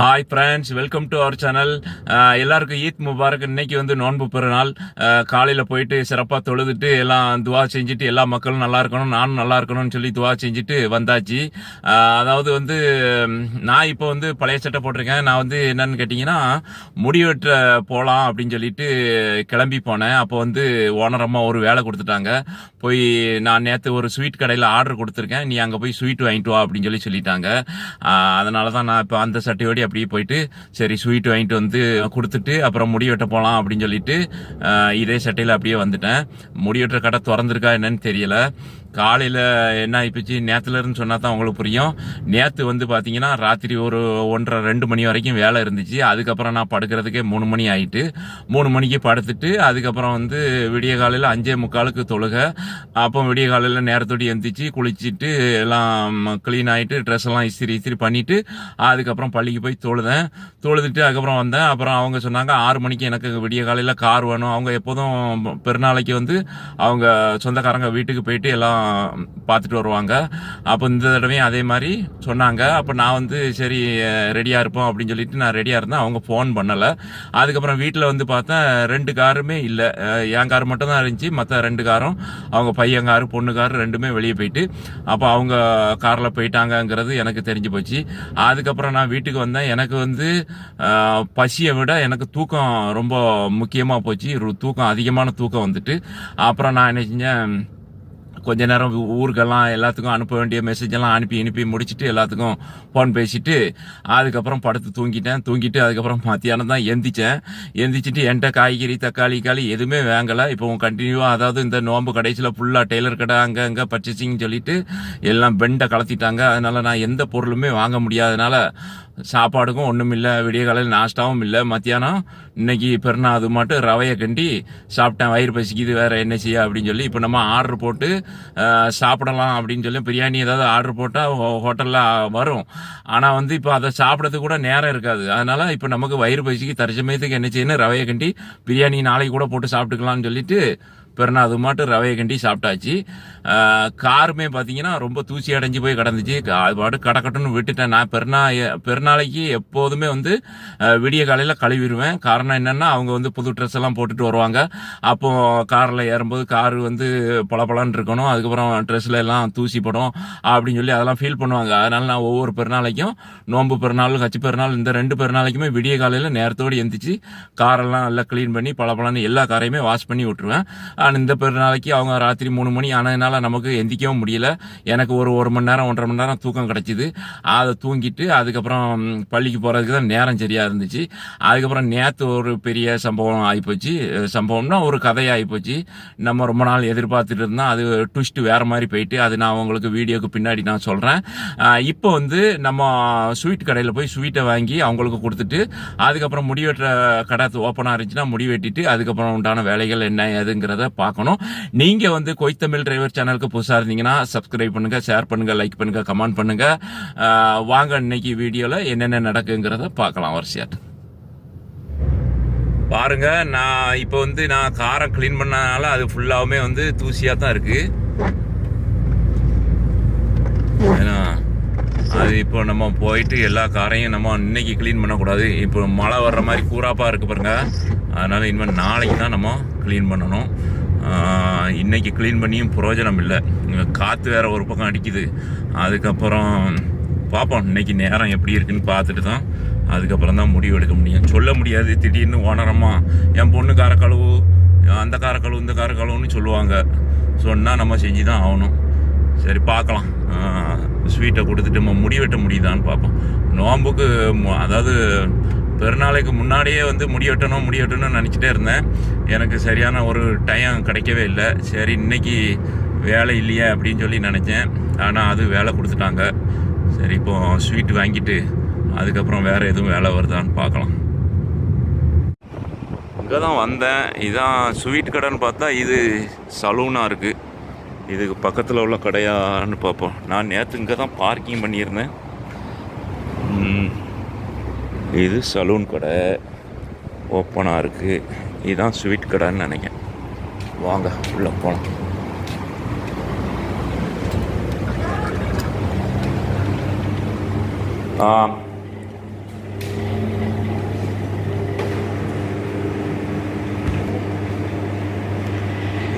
Hi friends welcome to our channel எல்லாருக்கும் Eid Mubarak. இன்னைக்கு வந்து நோன்பு பெருநாள் uh, காலையில் போயிட்டு சிறப்பாக தொழுதுட்டு எல்லாம் துவா செஞ்சுட்டு எல்லா மக்களும் நல்லா இருக்கணும் நானும் நல்லா இருக்கணும்னு சொல்லி துவா செஞ்சுட்டு வந்தாச்சு. Uh, அதாவது வந்து நான் இப்போ வந்து பழைய சட்டை போட்டிருக்கேன். நான் வந்து என்னன்னு கேட்டிங்கன்னா முடி வெட்ட போகலாம் அப்படின்னு சொல்லிட்டு கிளம்பி போனேன். அப்போ வந்து ஓனரம்மா ஒரு வேலை கொடுத்துட்டாங்க. போய் நான் நேற்று ஒரு ஸ்வீட் கடையில் ஆர்டர் கொடுத்துருக்கேன். நீ அங்கே போய் ஸ்வீட் வாங்கிட்டு வா அப்படின்னு சொல்லி சொல்லிட்டாங்க. Uh, அதனால தான் நான் இப்போ அந்த சட்டையோடு அப்படியே போயிட்டு சரி ஸ்வீட் வாங்கிட்டு வந்து கொடுத்துட்டு அப்புறம் முடி வெட்ட போகலாம் அப்படின்னு சொல்லிட்டு இதே சட்டையில் அப்படியே வந்துட்டேன். முடி வெட்டுற கடை திறந்துருக்கா என்னன்னு தெரியல. காலையில் என்ன ஆகிப்போச்சு நேற்றுலன்னு சொன்னா தான் உங்களுக்கு புரியும். நேற்று வந்து பார்த்தீங்கன்னா ராத்திரி ஒரு ஒன்றரை ரெண்டு மணி வரைக்கும் வேலை இருந்துச்சு. அதுக்கப்புறம் நான் படுக்கிறதுக்கே மூணு மணி ஆகிட்டு மூணு மணிக்கு படுத்துட்டு அதுக்கப்புறம் வந்து விடிய காலையில் அஞ்சே முக்காலுக்கு தொழுக. அப்போ விடிய காலையில் நேரத்தோடி எந்திரிச்சு குளிச்சுட்டு எல்லாம் க்ளீன் ஆகிட்டு ட்ரெஸ் எல்லாம் இஸ்திரி இஸ்திரி பண்ணிவிட்டு அதுக்கப்புறம் பள்ளிக்கு போய் தொழுதேன். தொழுதுட்டு அதுக்கப்புறம் வந்தேன். அப்புறம் அவங்க சொன்னாங்க ஆறு மணிக்கு எனக்கு விடிய காலையில் கார் வேணும். அவங்க எப்போதும் பெருநாளைக்கு வந்து அவங்க சொந்தக்காரங்க வீட்டுக்கு போயிட்டு எல்லாம் பார்த்துட்டு வருவாங்க. அப்போ இந்த தடவையும் அதே மாதிரி சொன்னாங்க. அப்போ நான் வந்து சரி ரெடியாக இருப்போம் அப்படின்னு சொல்லிட்டு நான் ரெடியாக இருந்தேன். அவங்க ஃபோன் பண்ணலை. அதுக்கப்புறம் வீட்டில் வந்து பார்த்தேன் ரெண்டு காருமே இல்லை. என் கார் மட்டும் தான் இருந்துச்சு. மற்ற ரெண்டு காரும் அவங்க பையன் காரு பொண்ணு காரு ரெண்டுமே வெளியே போயிட்டு அப்போ அவங்க காரில் போயிட்டாங்கங்கிறது எனக்கு தெரிஞ்சு போச்சு. அதுக்கப்புறம் நான் வீட்டுக்கு வந்தேன். எனக்கு வந்து பசியை விட எனக்கு தூக்கம் ரொம்ப முக்கியமாக போச்சு. தூக்கம் அதிகமான தூக்கம் வந்துட்டு. அப்புறம் நான் என்ன செஞ்சேன் கொஞ்ச நேரம் ஊருக்கெல்லாம் எல்லாத்துக்கும் அனுப்ப வேண்டிய மெசேஜ் எல்லாம் அனுப்பி அனுப்பி முடிச்சுட்டு எல்லாத்துக்கும் ஃபோன் பேசிட்டு அதுக்கப்புறம் படுத்து தூங்கிட்டேன். தூங்கிட்டு அதுக்கப்புறம் மத்தியானம் தான் எந்திரிச்சேன். எந்திரிச்சிட்டு என்கிட்ட காய்கறி தக்காளி காலி எதுவுமே வாங்கலை. இப்போ கண்டினியூவாக அதாவது இந்த நோம்பு கடைசியில் ஃபுல்லாக டெய்லர் கடை அங்கே அங்கே பர்ச்சேசிங் சொல்லிட்டு எல்லாம் பெண்டை கலத்திட்டாங்க. அதனால நான் எந்த பொருளுமே வாங்க முடியாதனால சாப்பாடுக்கும் ஒன்றும் இல்லை விடிய காலையில் நாஷ்டாவும் இல்லை. மத்தியானம் இன்னைக்கு பெருநா அது மட்டும் ரவையை கண்டி சாப்பிட்டேன். வயிறு பசிக்குது வேற என்ன செய்ய அப்படின்னு சொல்லி இப்போ நம்ம ஆர்டர் போட்டு சாப்பிடலாம் அப்படின்னு சொல்லி பிரியாணி ஏதாவது ஆர்டர் போட்டால் ஹோட்டலில் வரும். ஆனால் வந்து இப்போ அதை சாப்பிட்றதுக்கு கூட நேரம் இருக்காது. அதனால இப்போ நமக்கு வயிறு பசிக்கு தற்சமயத்துக்கு என்ன செய்யணும்? ரவையை கண்டி பிரியாணி நாளைக்கு கூட போட்டு சாப்பிட்டுக்கலாம்னு சொல்லிட்டு பெருநா அது மட்டும் ரவையை கண்டி சாப்பிட்டாச்சு. காருமே பார்த்தீங்கன்னா ரொம்ப தூசி அடைஞ்சு போய் கிடந்துச்சு. அது பாட்டு கடக்கட்டுன்னு விட்டுட்டேன். நான் பெருநா பெருநாளைக்கு எப்போதுமே வந்து விடிய காலையில் கழுவிடுவேன். காரணம் என்னென்னா அவங்க வந்து புது ட்ரெஸ் எல்லாம் போட்டுட்டு வருவாங்க. அப்போ காரில் ஏறும்போது கார் வந்து பளபளன்னு இருக்கணும். அதுக்கப்புறம் ட்ரெஸ்ல எல்லாம் தூசி படும் அப்படின்னு சொல்லி அதெல்லாம் ஃபீல் பண்ணுவாங்க. அதனால நான் ஒவ்வொரு பெருநாளைக்கும் நோன்பு பெருநாள் கச்சி பெருநாள் இந்த ரெண்டு பெருநாளைக்குமே விடிய காலையில் நேரத்தோடு எந்திரிச்சு காரெல்லாம் நல்லா க்ளீன் பண்ணி பளபளன்னு எல்லா காரையுமே வாஷ் பண்ணி விட்டுருவேன். ஆனால் இந்த பெருநாளைக்கு அவங்க ராத்திரி மூணு மணி. ஆனதுனால நமக்கு எந்திக்கவும் முடியல. எனக்கு ஒரு ஒரு மணி நேரம் ஒன்றரை மணி நேரம் தூக்கம் கிடச்சிது. அதை தூங்கிட்டு அதுக்கப்புறம் பள்ளிக்கு போகிறதுக்கு தான் நேரம் சரியாக இருந்துச்சு. அதுக்கப்புறம் நேற்று ஒரு பெரிய சம்பவம் ஆகிப்போச்சு சம்பவம்னா ஒரு கதையாக ஆகிப்போச்சு நம்ம ரொம்ப நாள் எதிர்பார்த்துட்டு இருந்தோம். அது ட்விஸ்ட்டு வேறு மாதிரி போயிட்டு அது நான் உங்களுக்கு வீடியோக்கு பின்னாடி நான் சொல்கிறேன் இப்போ வந்து நம்ம ஸ்வீட் கடையில் போய் ஸ்வீட்டை வாங்கி அவங்களுக்கு கொடுத்துட்டு அதுக்கப்புறம் முடிவெட்டுற கடை ஓப்பனாக இருந்துச்சுன்னா முடிவெட்டிட்டு அதுக்கப்புறம் உண்டான வேலைகள் என்ன ஏதுங்கிறத பார்க்கணும். நீங்கள் வந்து கொய்த்தமிழ் டிரைவர் சேனலுக்கு புதுசாக இருந்தீங்கன்னா சப்ஸ்கிரைப் பண்ணுங்கள் ஷேர் பண்ணுங்கள் லைக் பண்ணுங்கள் கமெண்ட் பண்ணுங்கள் வாங்க இன்னைக்கு வீடியோவில் என்னென்ன நடக்குங்கிறத பார்க்கலாம் வரிசையாட்டு. பாருங்க நான் இப்போ வந்து நான் காரை க்ளீன் பண்ணனால அது ஃபுல்லாகவுமே வந்து தூசியாக தான் இருக்கு. ஏன்னா அது இப்போ நம்ம போயிட்டு எல்லா காரையும் நம்ம இன்னைக்கு க்ளீன் பண்ணக்கூடாது. இப்போ மழை வர்ற மாதிரி கூறாப்பாக இருக்கு பாருங்க. அதனால இனிமேல் நாளைக்கு தான் நம்ம க்ளீன் பண்ணணும். இன்றைக்கி க்ளீன் பண்ணியும் பிரயோஜனம் இல்லை. காற்று வேறு ஒரு பக்கம் அடிக்குது. அதுக்கப்புறம் பார்ப்போம் இன்னைக்கு நேரம் எப்படி இருக்குன்னு பார்த்துட்டு தான் அதுக்கப்புறம் தான் முடிவு எடுக்க முடியும். சொல்ல முடியாது திடீர்னு ஓனரமாக என் பொண்ணு காரக்கழுவு அந்த காரக்கழுவு இந்த கார கழுவுன்னு சொல்லுவாங்க. சொன்னால் நம்ம செஞ்சு தான் ஆகணும். சரி பார்க்கலாம். ஸ்வீட்டை கொடுத்துட்டு நம்ம முடி வெட்ட முடியுதான்னு பார்ப்போம். நோம்புக்கு அதாவது பெருநாளைக்கு முன்னாடியே வந்து முடி வெட்டணும் நினச்சிட்டே இருந்தேன். எனக்கு சரியான ஒரு டைம் கிடைக்கவே இல்லை. சரி இன்னைக்கு வேலை இல்லையே அப்படின்னு சொல்லி நினச்சேன். ஆனால் அது வேலை கொடுத்துட்டாங்க. சரி இப்போ ஸ்வீட் வாங்கிட்டு அதுக்கப்புறம் வேறு எதுவும் வேலை வருதான்னு பார்க்கலாம். இங்கே தான் வந்தேன். இதான் ஸ்வீட் கடைன்னு பார்த்தா இது சலூனாக இருக்குது இதுக்கு பக்கத்தில் உள்ள கடையான்னு பார்ப்போம். நான் நேற்று இங்கே தான் பார்க்கிங் பண்ணியிருந்தேன் இது சலூன் கடை. ஓப்பனாக இருக்குது இதுதான் ஸ்வீட் கடைன்னு நினைக்கிறேன். வாங்க உள்ளே போகலாம்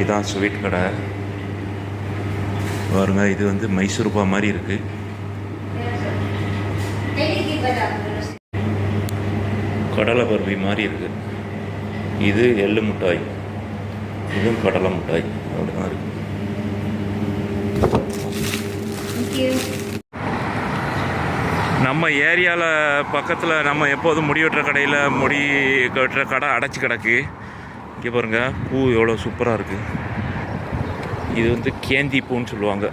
இதுதான் ஸ்வீட் கடை. பாருங்க இது வந்து மைசூர்பா மாதிரி இருக்குது கடலை பருப்பி மாதிரி இருக்கு. இது எள்ளு மிட்டாய். இதுவும் கடலை மிட்டாய். அப்படிதான் இருக்கு. நம்ம ஏரியாவில் பக்கத்தில் நம்ம எப்போதும் முடி வெட்டுற கடையில் முடி வெட்டுற கடை அடைச்சி கிடக்கு. இங்கே பாருங்க பூ எவ்வளோ சூப்பராக இருக்குது இது வந்து கேந்தி பூன்னு சொல்லுவாங்க.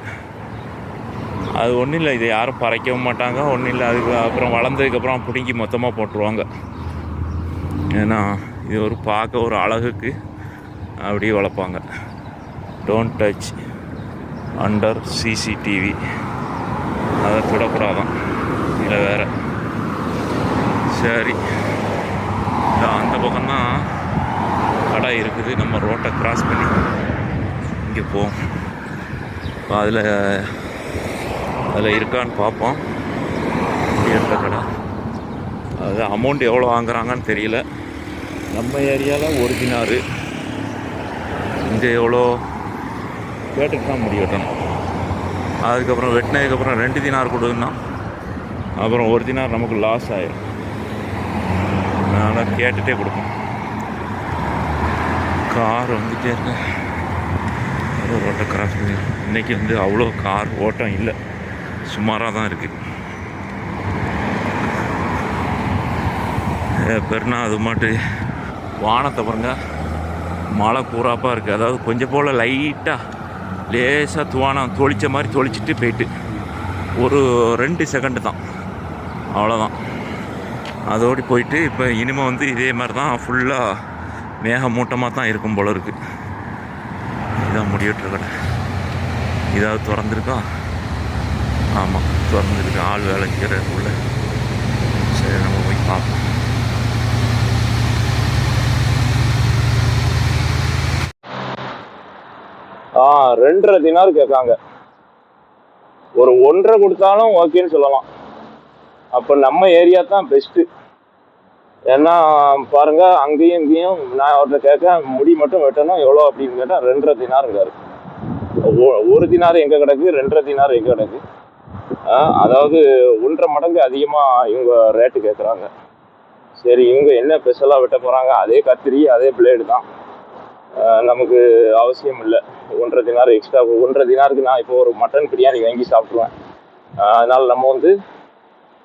அது ஒன்றும் இல்லை இதை யாரும் பறைக்கவும் மாட்டாங்க. ஒன்றும் இல்லை அதுக்கு அப்புறம் வளர்ந்ததுக்கப்புறம் பிடுங்கி மொத்தமாக போட்டுருவாங்க. ஏன்னா இது ஒரு பார்க்க ஒரு அழகுக்கு அப்படியே வளர்ப்பாங்க. டோன்ட் டச் அண்டர் சிசிடிவி அதை தொடக்கூடாதான். இல்லை வேறு. சரி. அந்த பக்கம்தான் கடை இருக்குது. நம்ம ரோட்டை கிராஸ் பண்ணி இங்கே போவோம். அதில் அதில் இருக்கான்னு பார்ப்போம். இருக்கிற கடை. அது அமௌண்ட் எவ்வளோ வாங்குறாங்கன்னு தெரியல. நம்ம ஏரியாவில் ஒரு தினாரு இங்கே எவ்வளோ? கேட்டுட்டு தான் முடி வெட்டணும் அதுக்கப்புறம் வெட்டினதுக்கப்புறம் ரெண்டு தினார் கொடுன்னா அப்புறம் ஒரு தினார் நமக்கு லாஸ் ஆகிடும் அதனால் கேட்டுகிட்டே கொடுப்போம் கார் வந்துட்டே இருக்கேன் ரோட்டை கிராஸ் பண்ணி இன்னைக்கு வந்து அவ்வளோ கார் ஓட்டம் இல்லை. சுமாராக தான் இருக்குது பெருனா அது மாட்டு வானத்தை பாருங்க. மழை கூறாப்பாக இருக்குது அதாவது கொஞ்சம் போல் லைட்டாக லேசாக துவானம் தொளிச்ச மாதிரி தொளிச்சிட்டு போயிட்டு. ஒரு ரெண்டு செகண்டு தான். அவ்வளோதான் அதோடு போயிட்டு இப்போ இனிமேல் வந்து இதே மாதிரி தான் ஃபுல்லாக மேகமூட்டமாக தான் இருக்கும் போல இருக்குது இதான் முடிவிட்டு இதாவது திறந்துருக்கா? ஆமாம் திறந்துருக்கு. ஆள் வேலை செய்கிற உள்ள. சரி நம்ம போய் பார்ப்போம். ஆ ரெண்டரை தினார் கேட்காங்க. ஒரு ஒன்றரை கொடுத்தாலும் ஓகேன்னு சொல்லலாம். அப்போ நம்ம ஏரியா தான் பெஸ்ட்டு ஏன்னா பாருங்க அங்கேயும் இங்கேயும் நான் அவர்கிட்ட கேட்க முடி மட்டும் வெட்டணும் எவ்வளோ அப்படின்னு கேட்டால் ரெண்டரை தினார் இருக்காரு. ஒரு தினார் எங்கே கிடக்கு? ரெண்டரை தினார் எங்கே கிடக்கு? ஆ, அதாவது ஒன்றரை மடங்கு அதிகமாக இவங்க ரேட்டு கேட்குறாங்க சரி இவங்க என்ன ஸ்பெஷலாக வெட்ட போகிறாங்க அதே கத்திரி அதே பிளேடு தான். நமக்கு அவசியம் இல்லை ஒன்றரை தினார் எக்ஸ்ட்ரா ஒன்றரை தினாருக்கு நான் இப்போ ஒரு மட்டன் பிரியாணி வாங்கி சாப்பிட்ருவேன் அதனால் நம்ம வந்து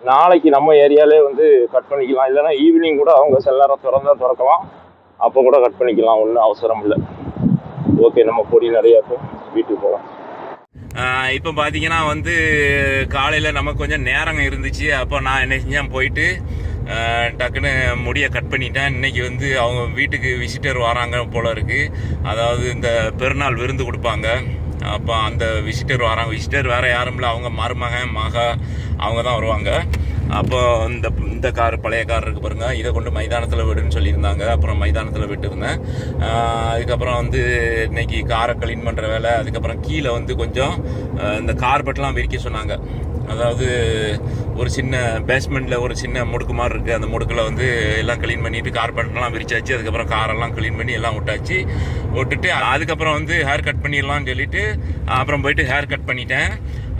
நாளைக்கு நம்ம ஏரியாலே வந்து கட் பண்ணிக்கலாம். இல்லைன்னா ஈவினிங் கூட அவங்க சில நேரம் திறந்தா திறக்கலாம். அப்போ கூட கட் பண்ணிக்கலாம். ஒன்றும் அவசரம் இல்லை ஓகே நம்ம பொடி நிறையா இருக்கும் வீட்டுக்கு போகலாம். இப்போ பார்த்தீங்கன்னா வந்து காலையில் நமக்கு கொஞ்சம் நேரம் இருந்துச்சு. அப்போ நான் என்ன செஞ்சேன்? போயிட்டு டக்குன்னு முடியை கட் பண்ணிட்டேன். இன்றைக்கி வந்து அவங்க வீட்டுக்கு விசிட்டர் வராங்க போல் இருக்குது அதாவது இந்த பெருநாள் விருந்து கொடுப்பாங்க. அப்போ அந்த விசிட்டர் வராங்க. விசிட்டர் வேறு யாரும் இல்லை. அவங்க மருமகன் மகா அவங்க தான் வருவாங்க. அப்போ இந்த இந்த கார் பழைய கார் இருக்கு பாருங்க. இதை கொண்டு மைதானத்தில் விடுன்னு சொல்லியிருந்தாங்க. அப்புறம் மைதானத்தில் விட்டுருந்தேன். அதுக்கப்புறம் வந்து இன்றைக்கி காரை க்ளீன் பண்ணுற வேலை. அதுக்கப்புறம் கீழே வந்து கொஞ்சம் இந்த கார்பெட்லாம் விரிக்க சொன்னாங்க. அதாவது ஒரு சின்ன பேஸ்மெண்ட்டில் ஒரு சின்ன முடுக்கு மாதிரி இருக்குது அந்த முடுக்கில் வந்து எல்லாம் க்ளீன் பண்ணிவிட்டு கார்பெட்லாம் விரிச்சாச்சு. அதுக்கப்புறம் காரெல்லாம் க்ளீன் பண்ணி எல்லாம் விட்டாச்சு. விட்டுட்டு அதுக்கப்புறம் வந்து ஹேர் கட் பண்ணிடலாம்னு சொல்லிட்டு அப்புறம் போயிட்டு ஹேர் கட் பண்ணிட்டேன்.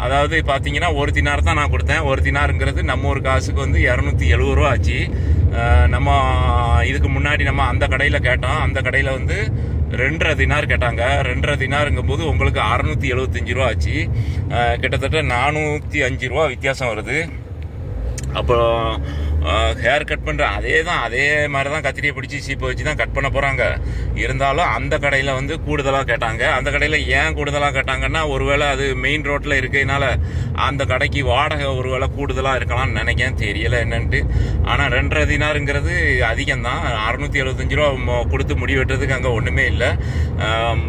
அதாவது பார்த்தீங்கன்னா ஒரு தினார் தான் நான் கொடுத்தேன். ஒரு தினாருங்கிறது நம்ம ஒரு காசுக்கு வந்து இரநூத்தி எழுபது ரூபா ஆச்சு. நம்ம இதுக்கு முன்னாடி நம்ம அந்த கடையில் கேட்டோம். அந்த கடையில் வந்து ரெண்டரை தினார் கேட்டாங்க. ரெண்டரை தினாருங்கும் போது உங்களுக்கு அறநூற்றி எழுபத்தஞ்சு ரூபா ஆச்சு. கிட்டத்தட்ட நானூற்றி அஞ்சு ரூபா வித்தியாசம் வருது. அப்புறம் ஹேர் கட் பண்ணுற அதே தான் அதே மாதிரி தான் கத்திரியை பிடிச்சி சீப்பை வச்சு தான் கட் பண்ண போகிறாங்க இருந்தாலும் அந்த கடையில் வந்து கூடுதலாக கேட்டாங்க. அந்த கடையில் ஏன் கூடுதலாக கேட்டாங்கன்னா ஒருவேளை அது மெயின் ரோட்டில் இருக்கிறதுனால அந்த கடைக்கு வாடகை ஒருவேளை கூடுதலாக இருக்கலாம்னு நினைக்கேன். தெரியலை என்னன்ட்டு. ஆனால் ரெண்டரை தினாருங்கிறது அதிகம் தான் அறநூற்றி எழுபத்தஞ்சு ரூபா கொடுத்து முடி வெட்டுறதுக்கு அங்கே ஒன்றுமே இல்லை.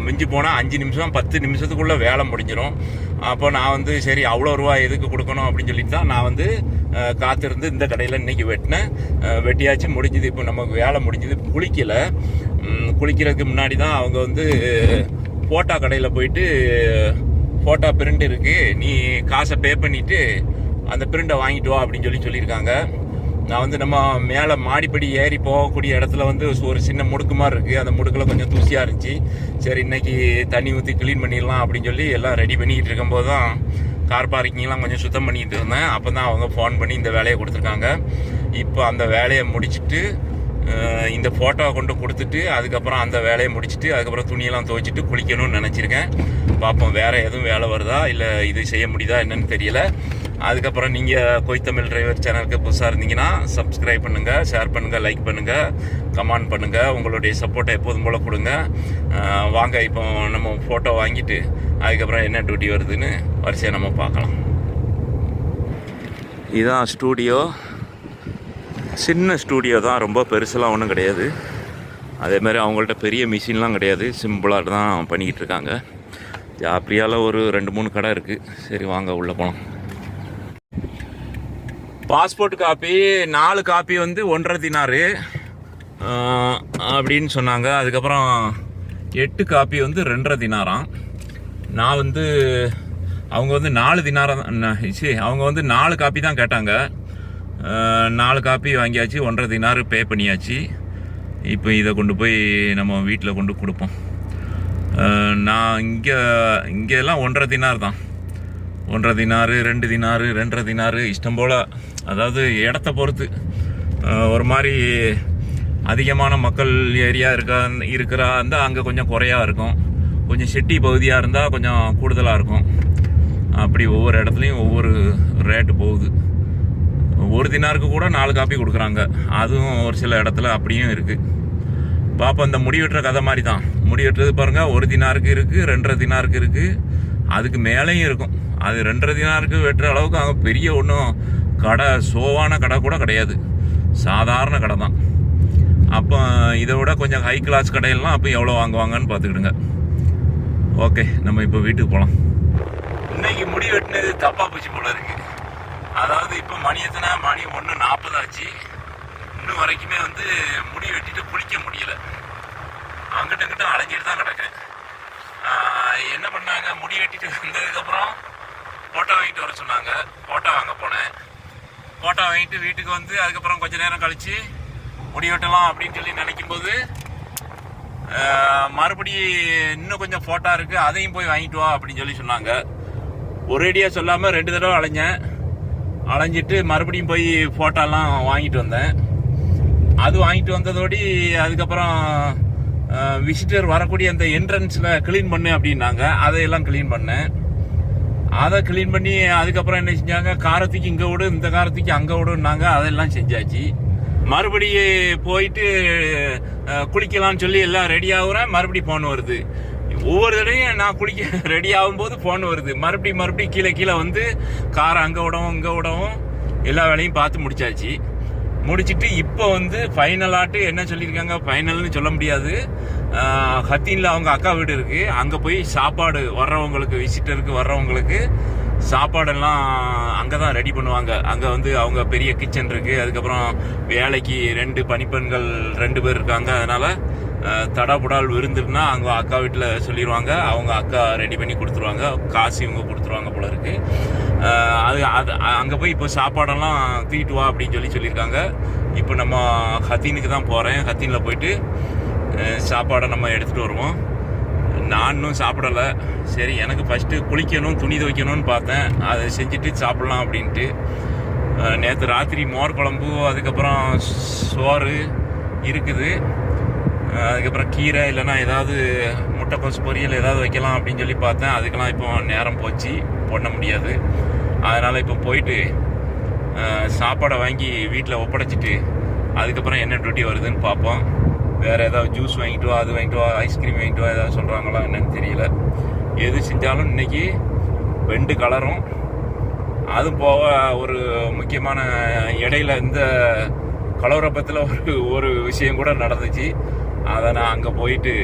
மிஞ்சி போனால் அஞ்சு நிமிஷம் பத்து நிமிஷத்துக்குள்ளே வேலை முடிஞ்சிடும் அப்போ நான் வந்து சரி அவ்வளோ ரூபா எதுக்கு கொடுக்கணும்? அப்படின்னு சொல்லிட்டு தான் நான் வந்து காத்திருந்து இந்த கடையில் இன்னைக்கு வெட்டினேன். வெட்டியாச்சு முடிஞ்சுது. இப்போ நமக்கு வேலை முடிஞ்சுது. குளிக்கல. குளிக்கிறதுக்கு முன்னாடி தான் அவங்க வந்து ஃபோட்டோ கடையில் போயிட்டு ஃபோட்டோ பிரிண்ட் இருக்குது நீ காசை பே பண்ணிவிட்டு அந்த பிரிண்டை வாங்கிட்டு வா அப்படின்னு சொல்லி சொல்லியிருக்காங்க. நான் வந்து நம்ம மேலே மாடிப்படி ஏறி போகக்கூடிய இடத்துல வந்து ஒரு சின்ன முடுக்கு மாதிரி இருக்குது அந்த முடுக்கில் கொஞ்சம் தூசியாக இருந்துச்சு. சரி இன்னைக்கு தண்ணி ஊற்றி க்ளீன் பண்ணிடலாம் அப்படின்னு சொல்லி எல்லாம் ரெடி பண்ணிக்கிட்டு இருக்கும்போது தான் கார் பார்க்கிங்லாம் கொஞ்சம் சுத்தம் பண்ணிக்கிட்டு இருந்தேன். அப்போ தான் அவங்க ஃபோன் பண்ணி இந்த வேலையை கொடுத்துருக்காங்க. இப்போ அந்த வேலையை முடிச்சுட்டு இந்த ஃபோட்டோவை கொண்டு கொடுத்துட்டு அதுக்கப்புறம் அந்த வேலையை முடிச்சிட்டு அதுக்கப்புறம் துணியெல்லாம் துவைச்சிட்டு குளிக்கணும்னு நினச்சிருக்கேன். பார்ப்போம் வேறு எதுவும் வேலை வருதா? இல்லை இது செய்ய முடியுதா? என்னன்னு தெரியல. அதுக்கப்புறம் நீங்கள் கொய்த்தமிழ் டிரைவர் சேனலுக்கு புதுசாக இருந்தீங்கன்னா சப்ஸ்கிரைப் பண்ணுங்கள் ஷேர் பண்ணுங்கள் லைக் பண்ணுங்கள் கமெண்ட் பண்ணுங்கள் உங்களுடைய சப்போர்ட்டை எப்போதும் போல் கொடுங்க. வாங்க இப்போ நம்ம ஃபோட்டோ வாங்கிட்டு அதுக்கப்புறம் என்ன டியூட்டி வருதுன்னு வரிசையாக நம்ம பார்க்கலாம். இதுதான் ஸ்டூடியோ சின்ன ஸ்டூடியோ தான் ரொம்ப பெருசெல்லாம் ஒன்றும் கிடையாது. அதேமாதிரி அவங்கள்ட்ட பெரிய மிஷின்லாம் கிடையாது. சிம்பிளாக தான் பண்ணிக்கிட்டு இருக்காங்க. ஜாப்ரியாவில் ஒரு ரெண்டு மூணு கடை இருக்குது சரி வாங்க உள்ளே போகலாம் பாஸ்போர்ட் காப்பி நாலு காப்பி வந்து ஒன்றரை தினாரு. அப்படின்னு சொன்னாங்க. அதுக்கப்புறம் எட்டு காப்பி வந்து ரெண்டரை தினாராம். நான் வந்து அவங்க வந்து நாலு தினாரம் சரி அவங்க வந்து நாலு காப்பி தான் கேட்டாங்க. நாலு காப்பி வாங்கியாச்சு ஒன்றரை தினாரு பே பண்ணியாச்சு. இப்போ இதை கொண்டு போய் நம்ம வீட்டில் கொண்டு கொடுப்போம். நான் இங்கே இங்கெல்லாம் ஒன்றரை தினார் தான். ஒன்றரை தினாறு ரெண்டு தினாறு ரெண்டரை தினாறு இஷ்டம் போல். அதாவது இடத்த பொறுத்து ஒரு மாதிரி அதிகமான மக்கள் ஏரியா இருக்கா இருக்கிறா இருந்தால் அங்கே கொஞ்சம் குறையாக இருக்கும். கொஞ்சம் சிட்டி பகுதியாக இருந்தால் கொஞ்சம் கூடுதலாக இருக்கும். அப்படி ஒவ்வொரு இடத்துலையும் ஒவ்வொரு ரேட்டு போகுது. ஒரு தினாருக்கு கூட நாலு காப்பி கொடுக்குறாங்க. அதுவும் ஒரு சில இடத்துல அப்படியும் இருக்குது பார்ப்போம் இந்த முடி வெட்டுற கதை மாதிரி தான். முடி வெட்டுறது பாருங்கள் ஒரு தினாருக்கு இருக்குது ரெண்டரை தினாருக்கு இருக்குது அதுக்கு மேலேயும் இருக்கும். அது ரெண்டரை தினாருக்கு வெட்டுற அளவுக்கு அங்கே பெரிய ஒன்றும் கடை சோவான கடை கூட கிடையாது. சாதாரண கடை தான். அப்போ இதை விட கொஞ்சம் ஹை கிளாஸ் கடையெல்லாம் அப்போ எவ்வளோ வாங்குவாங்கன்னு பார்த்துக்கிடுங்க. ஓகே நம்ம இப்போ வீட்டுக்கு போகலாம் இன்னைக்கு முடி வெட்டினது தப்பாக போச்சு போல இருக்கு. அதாவது இப்போ மணி எத்தனை? மணி ஒன்று நாற்பது ஆச்சு. இன்னும் வரைக்குமே வந்து முடி வெட்டிட்டு குளிக்க முடியல. அங்கிட்ட இங்கிட்ட அலைஞ்சிட்டு தான் கிடக்கேன். என்ன பண்ணாங்க? முடி வெட்டிட்டு வந்ததுக்கப்புறம் ஃபோட்டோ வாங்கிட்டு வர சொன்னாங்க. போட்டோ வாங்க போனேன். போட்டோ வாங்கிட்டு வீட்டுக்கு வந்து அதுக்கப்புறம் கொஞ்ச நேரம் கழிச்சு முடி வெட்டலாம் அப்படின்னு சொல்லி நினைக்கும் போது மறுபடி இன்னும் கொஞ்சம் ஃபோட்டோ இருக்குது அதையும் போய் வாங்கிட்டு வா அப்படின்னு சொல்லி சொன்னாங்க. ஒரேடியாக சொல்லாமல் ரெண்டு தடவை அலைஞ்சேன். அலைஞ்சிட்டு மறுபடியும் போய் ஃபோட்டோலாம் வாங்கிட்டு வந்தேன். அது வாங்கிட்டு வந்ததோடி அதுக்கப்புறம் விசிட்டர் வரக்கூடிய அந்த என்ட்ரன்ஸில் க்ளீன் பண்ணு அப்படின்னாங்க. அதையெல்லாம் க்ளீன் பண்ணேன். அதை க்ளீன் பண்ணி அதுக்கப்புறம் என்ன செஞ்சாங்க? காரத்துக்கு இங்கே விடு இந்த காரத்துக்கு அங்கே விடுன்னாங்க. அதெல்லாம் செஞ்சாச்சு. மறுபடியும் போயிட்டு குளிக்கலாம்னு சொல்லி எல்லாம் ரெடி ஆகுறேன் மறுபடியும் ஃபோன் வருது. ஒவ்வொரு தடவையும் நான் குளிக்க ரெடி ஆகும்போது ஃபோன் வருது. மறுபடியும் மறுபடியும் கீழே கீழே வந்து காரை அங்கே விடவும் இங்கே விடவும் எல்லா வேலையும் பார்த்து முடிச்சாச்சு. முடிச்சுட்டு இப்போ வந்து ஃபைனலாட்டு என்ன சொல்லியிருக்காங்க? ஃபைனல்னு சொல்ல முடியாது. ஹத்தீனில் அவங்க அக்கா வீடு இருக்குது அங்கே போய் சாப்பாடு வர்றவங்களுக்கு விசிட்டருக்கு வர்றவங்களுக்கு சாப்பாடெல்லாம் அங்கே தான் ரெடி பண்ணுவாங்க. அங்கே வந்து அவங்க பெரிய கிச்சன் இருக்குது அதுக்கப்புறம் வேலைக்கு ரெண்டு பணிப்பெண்கள் ரெண்டு பேர் இருக்காங்க. அதனால் தடாபுடால் விருந்துன்னா அவங்க அக்கா வீட்டில் சொல்லிடுவாங்க அவங்க அக்கா ரெடி பண்ணி கொடுத்துருவாங்க. காசு இவங்க கொடுத்துருவாங்க போல இருக்கு. அது அது அங்கே போய் இப்போ சாப்பாடெல்லாம் தூக்கிட்டு வா அப்படின்னு சொல்லி சொல்லியிருக்காங்க இப்போ நம்ம ஹத்தீனுக்கு தான் போகிறேன் ஹத்தீனில் போயிட்டு சாப்பாடை நம்ம எடுத்துகிட்டு வருவோம். நானும் சாப்பிடலை. சரி எனக்கு ஃபஸ்ட்டு குளிக்கணும் துணி துவைக்கணும்னு பார்த்தேன். அதை செஞ்சுட்டு சாப்பிட்லாம் அப்படின்ட்டு. நேற்று ராத்திரி மோர் குழம்பு அதுக்கப்புறம் சோறு இருக்குது. அதுக்கப்புறம் கீரை இல்லைன்னா ஏதாவது முட்டைக்கோஸ் பொரியல் ஏதாவது வைக்கலாம் அப்படின்னு சொல்லி பார்த்தேன். அதுக்கெல்லாம் இப்போ நேரம் போச்சு. பண்ண முடியாது. அதனால் இப்போ போயிட்டு சாப்பாடை வாங்கி வீட்டில் ஒப்படைச்சிட்டு அதுக்கப்புறம் என்ன டியூட்டி வருதுன்னு பார்ப்போம். வேறு ஏதாவது ஜூஸ் வாங்கிட்டு வா அது வாங்கிட்டு வா ஐஸ்கிரீம் வாங்கிட்டு வா ஏதாவது சொல்கிறாங்களா என்னன்னு தெரியல. எது செஞ்சாலும் இன்னைக்கு வெண்டு கலரும். அது போக ஒரு முக்கியமான இடையில இந்த கலவரப்பத்தில் ஒரு ஒரு விஷயம் கூட நடந்துச்சு. அதை நான் அங்கே போயிட்டு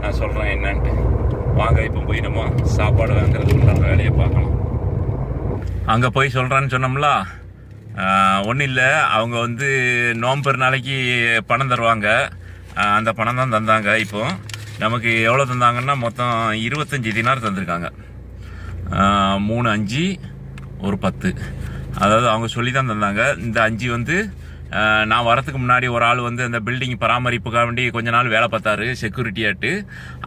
நான் சொல்கிறேன் என்னன்ட்டு. வாங்க இப்போ போய் நம்ம சாப்பாடு வாங்குறதுக்கு உண்டான வேலையை பார்க்கலாம். அங்கே போய் சொல்கிறான்னு சொன்னோம்ல? ஒன்றும் இல்லை. அவங்க வந்து நோம்பர் நாளைக்கு பணம் தருவாங்க. அந்த பணம் தான் தந்தாங்க. இப்போ நமக்கு எவ்வளோ தந்தாங்கன்னா மொத்தம் இருபத்தஞ்சி தினார் தந்திருக்காங்க. மூணு அஞ்சு ஒரு பத்து. அதாவது அவங்க சொல்லி தான் தந்தாங்க. இந்த அஞ்சு வந்து நான் வரத்துக்கு முன்னாடி ஒரு ஆள் வந்து அந்த பில்டிங் பராமரிப்புக்காக வேண்டி கொஞ்ச நாள் வேலை பார்த்தாரு செக்யூரிட்டியாட்டு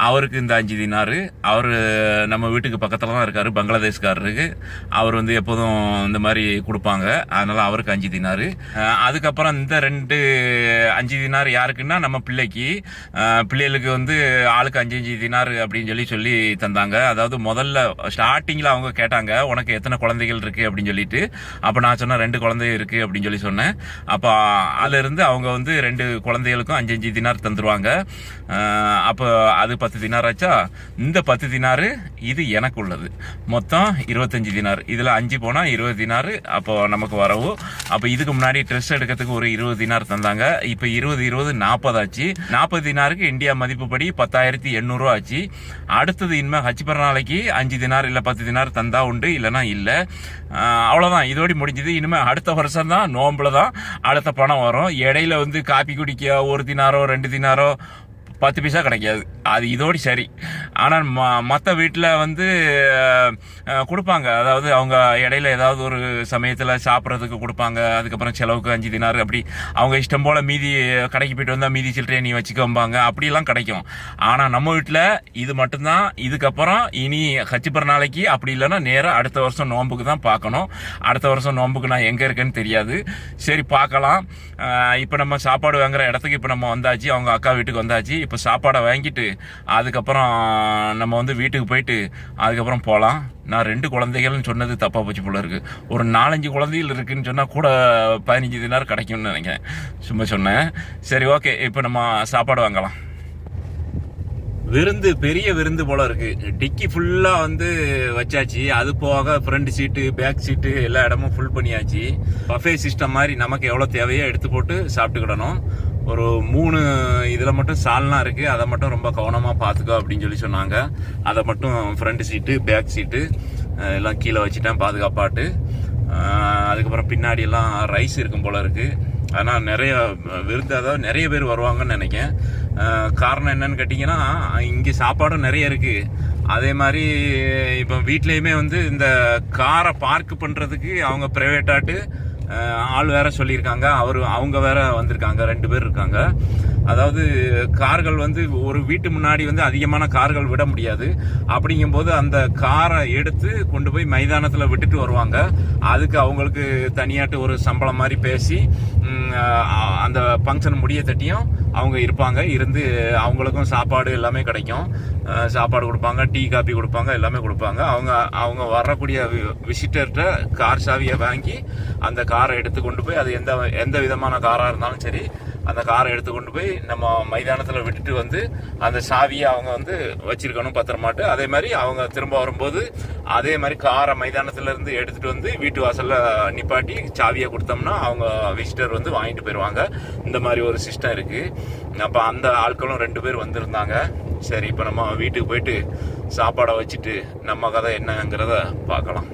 அவருக்கு இந்த அஞ்சு தினாரு. அவர் நம்ம வீட்டுக்கு பக்கத்தில் தான் இருக்காரு பங்களாதேஷ்காரருக்கு. அவர் வந்து எப்போதும் இந்த மாதிரி கொடுப்பாங்க. அதனால் அவருக்கு அஞ்சு தினாரு. அதுக்கப்புறம் இந்த ரெண்டு அஞ்சு தினார் யாருக்குன்னா நம்ம பிள்ளைக்கு. பிள்ளைகளுக்கு வந்து ஆளுக்கு அஞ்சு அஞ்சு தினார் அப்படின்னு சொல்லி சொல்லி தந்தாங்க. அதாவது முதல்ல ஸ்டார்டிங்கில் அவங்க கேட்டாங்க உனக்கு எத்தனை குழந்தைகள் இருக்குது அப்படின்னு சொல்லிட்டு. அப்போ நான் சொன்னேன் ரெண்டு குழந்தை இருக்குது அப்படின்னு சொல்லி சொன்னேன். அப்போ அதிலிருந்து அவங்க வந்து ரெண்டு குழந்தைகளுக்கும் அஞ்சு அஞ்சு தினார் தந்துருவாங்க. அப்போ அது பத்து தினார் ஆச்சா? இந்த பத்து தினாரு இது எனக்கு உள்ளது. மொத்தம் இருபத்தஞ்சி தினார். இதில் அஞ்சு போனால் இருபது தினார் அப்போ நமக்கு வரவும் அப்போ இதுக்கு முன்னாடி ட்ரெஸ் எடுக்கிறதுக்கு ஒரு இருபது தினார் தந்தாங்க. இப்போ இருபது இருபது நாற்பது ஆச்சு. நாற்பது தினாருக்கு இந்தியா மதிப்புப்படி பத்தாயிரத்தி எண்ணூறுவா ஆச்சு. அடுத்தது இனிமே ஹஜ் நாளைக்கு அஞ்சு தினார் இல்லை பத்து தினார் தந்தா உண்டு இல்லைனா இல்லை. அவ்வளோதான் இதோடி முடிஞ்சது. இனிமேல் அடுத்த வருஷம் தான் நோம்பில் தான் அடுத்த பணம் வரும். இடையில வந்து காப்பி குடிக்க ஒரு தினாரோ ரெண்டு தினாரோ பத்து பைசா கிடைக்காது. அது இதோடு சரி. ஆனால் ம மற்ற வீட்டில் வந்து கொடுப்பாங்க. அதாவது அவங்க இடையில ஏதாவது ஒரு சமயத்தில் சாப்பிட்றதுக்கு கொடுப்பாங்க. அதுக்கப்புறம் செலவுக்கு அஞ்சு தினார் அப்படி. அவங்க இஷ்டம் போல் மீதி கடைக்கு போயிட்டு வந்தால் மீதி சில்லறையை நீ வச்சுக்கம்பாங்க. அப்படிலாம் கிடைக்கும். ஆனால் நம்ம வீட்டில் இது மட்டும்தான். இதுக்கப்புறம் இனி ஹச்சிப்பர் நாளைக்கு அப்படி இல்லைன்னா நேராக அடுத்த வருஷம் நோம்புக்கு தான் பார்க்கணும். அடுத்த வருஷம் நோம்புக்கு நான் எங்கே இருக்கேன்னு தெரியாது. சரி பார்க்கலாம். இப்போ நம்ம சாப்பாடு வாங்குற இடத்துக்கு இப்போ நம்ம வந்தாச்சு. அவங்க அக்கா வீட்டுக்கு வந்தாச்சு. இப்போ இப்போ சாப்பாடை வாங்கிட்டு அதுக்கப்புறம் நம்ம வந்து வீட்டுக்கு போயிட்டு அதுக்கப்புறம் போகலாம் நான் ரெண்டு குழந்தைகள்னு சொன்னது தப்பாக போச்சு போல இருக்கு. ஒரு நாலஞ்சு குழந்தைகள் இருக்குன்னு சொன்னால் கூட பதினஞ்சு தினார் கிடைக்கும்னு நினைக்கிறேன். சும்மா சொன்னேன். சரி ஓகே. இப்போ நம்ம சாப்பாடு வாங்கலாம். விருந்து பெரிய விருந்து போல இருக்கு. டிக்கி ஃபுல்லாக வந்து வச்சாச்சு. அது போக ஃப்ரண்ட் சீட்டு பேக் சீட்டு எல்லா இடமும் ஃபுல் பண்ணியாச்சு. பஃபே சிஸ்டம் மாதிரி நமக்கு எவ்வளோ தேவையோ எடுத்து போட்டு சாப்பிட்டுக்கிடணும். ஒரு மூணு இதில் மட்டும் சால்னா இருக்குது அதை மட்டும் ரொம்ப கவனமாக பார்த்துக்கோ அப்படின்னு சொல்லி சொன்னாங்க. அதை மட்டும் ஃப்ரண்ட் சீட்டு பேக் சீட்டு எல்லாம் கீழே வச்சுட்டேன் பாதுகாப்பாட்டு. அதுக்கப்புறம் பின்னாடி எல்லாம் ரைஸ் இருக்கும் போல இருக்குது ஆனால் நிறைய விருந்து அதாவது நிறைய பேர் வருவாங்கன்னு நினைக்கேன் காரணம் என்னன்னு கேட்டிங்கன்னா இங்கே சாப்பாடும் நிறைய இருக்குது அதே மாதிரி இப்போ வீட்லேயுமே வந்து இந்த காரை பார்க் பண்ணுறதுக்கு அவங்க ப்ரைவேட்டாட்டு ஆள் வேற சொல்லியிருக்காங்க. அவர் அவங்க வேற வந்திருக்காங்க. ரெண்டு பேர் இருக்காங்க. அதாவது கார்கள் வந்து ஒரு வீட்டு முன்னாடி வந்து அதிகமான கார்கள் விட முடியாது. அப்படிங்கும்போது அந்த காரை எடுத்து கொண்டு போய் மைதானத்தில் விட்டுட்டு வருவாங்க. அதுக்கு அவங்களுக்கு தனியாட்டு ஒரு சம்பளம் மாதிரி பேசி அந்த ஃபங்க்ஷன் முடிய தட்டியும் அவங்க இருப்பாங்க. இருந்து அவங்களுக்கும் சாப்பாடு எல்லாமே கிடைக்கும். சாப்பாடு கொடுப்பாங்க டீ காபி கொடுப்பாங்க எல்லாமே கொடுப்பாங்க. அவங்க அவங்க வரக்கூடிய விசிட்டர்கிட்ட கார் சாவியை வாங்கி அந்த காரை எடுத்து கொண்டு போய் அது எந்த எந்த விதமான காராக இருந்தாலும் சரி அந்த காரை எடுத்து கொண்டு போய் நம்ம மைதானத்தில் விட்டுட்டு வந்து அந்த சாவியை அவங்க வந்து வச்சிருக்கணும் பத்திரமாட்டு. அதே மாதிரி அவங்க திரும்ப வரும்போது அதே மாதிரி காரை மைதானத்துல இருந்து எடுத்துட்டு வந்து வீட்டு வாசல்ல நிப்பாட்டி சாவியை கொடுத்தோம்னா அவங்க விசிட்டர் வந்து வாங்கிட்டு போயிடுவாங்க இந்த மாதிரி ஒரு சிஸ்டம் இருக்குது அப்போ அந்த ஆட்களும் ரெண்டு பேர் வந்திருந்தாங்க. சரி இப்போ நம்ம வீட்டுக்கு போயிட்டு சாப்பாடை வச்சுட்டு நம்ம கதை என்னங்கிறத பார்க்கலாம்.